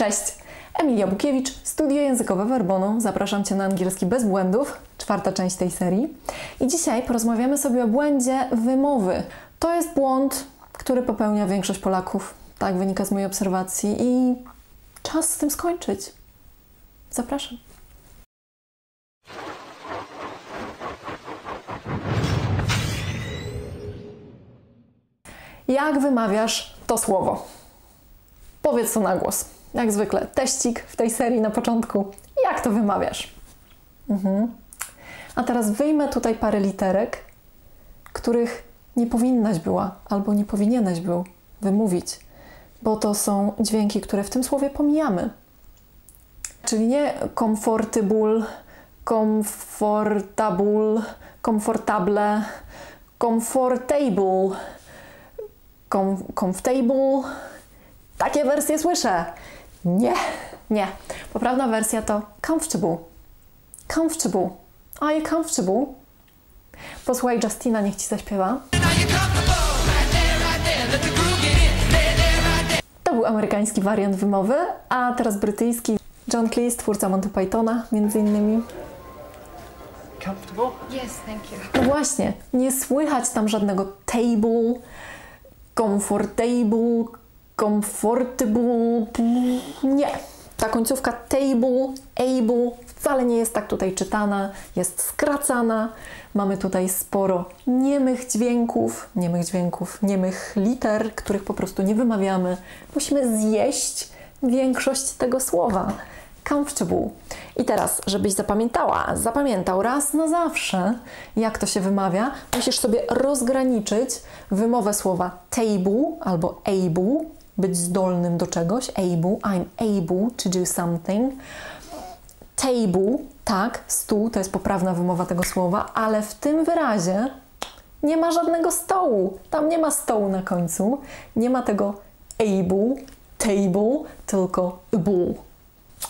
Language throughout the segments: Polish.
Cześć! Emilia Bukiewicz, Studio Językowe Werbono. Zapraszam Cię na angielski bez błędów, czwarta część tej serii. I dzisiaj porozmawiamy sobie o błędzie wymowy. To jest błąd, który popełnia większość Polaków. Tak wynika z mojej obserwacji i czas z tym skończyć. Zapraszam. Jak wymawiasz to słowo? Powiedz to na głos. Jak zwykle, teścik w tej serii na początku. Jak to wymawiasz? Mhm. A teraz wyjmę tutaj parę literek, których nie powinnaś była albo nie powinieneś był wymówić, bo to są dźwięki, które w tym słowie pomijamy. Czyli nie comfortable, comfortable, comfortable, comfortable, com comfortable. Takie wersje słyszę. Nie, nie. Poprawna wersja to comfortable. Comfortable. Are you comfortable? Posłuchaj Justina, niech ci zaśpiewa. To był amerykański wariant wymowy, a teraz brytyjski. John Cleese, twórca Monty Pythona, między innymi. Comfortable? Yes, thank you. No właśnie, nie słychać tam żadnego table, comfortable, comfortable. Nie. Ta końcówka table, able wcale nie jest tak tutaj czytana, jest skracana. Mamy tutaj sporo niemych dźwięków, niemych dźwięków, niemych liter, których po prostu nie wymawiamy. Musimy zjeść większość tego słowa. Comfortable. I teraz, żebyś zapamiętała, zapamiętał raz na zawsze, jak to się wymawia, musisz sobie rozgraniczyć wymowę słowa table albo able, być zdolnym do czegoś, able, I'm able to do something. Table, tak, stół, to jest poprawna wymowa tego słowa, ale w tym wyrazie nie ma żadnego stołu. Tam nie ma stołu na końcu, nie ma tego able, table, tylko able.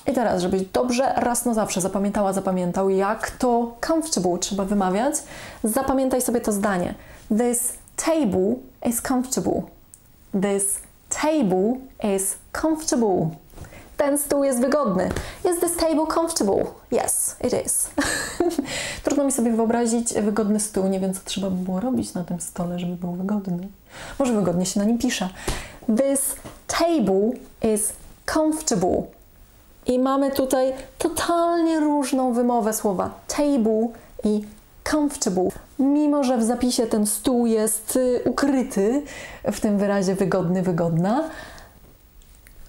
I teraz, żebyś dobrze raz na zawsze zapamiętała, zapamiętał, jak to comfortable trzeba wymawiać, zapamiętaj sobie to zdanie. This table is comfortable. This table is comfortable. Ten stół jest wygodny. Is this table comfortable? Yes, it is. Trudno mi sobie wyobrazić wygodny stół. Nie wiem, co trzeba by było robić na tym stole, żeby był wygodny. Może wygodnie się na nim pisze. This table is comfortable. I mamy tutaj totalnie różną wymowę słowa table i comfortable. Mimo, że w zapisie ten stół jest y, ukryty w tym wyrazie wygodny, wygodna,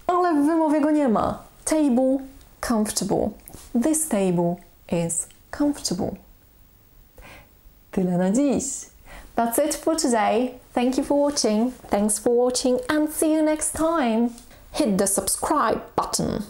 ale w wymowie go nie ma. Table, comfortable. This table is comfortable. Tyle na dziś. That's it for today. Thank you for watching. Thanks for watching and see you next time. Hit the subscribe button.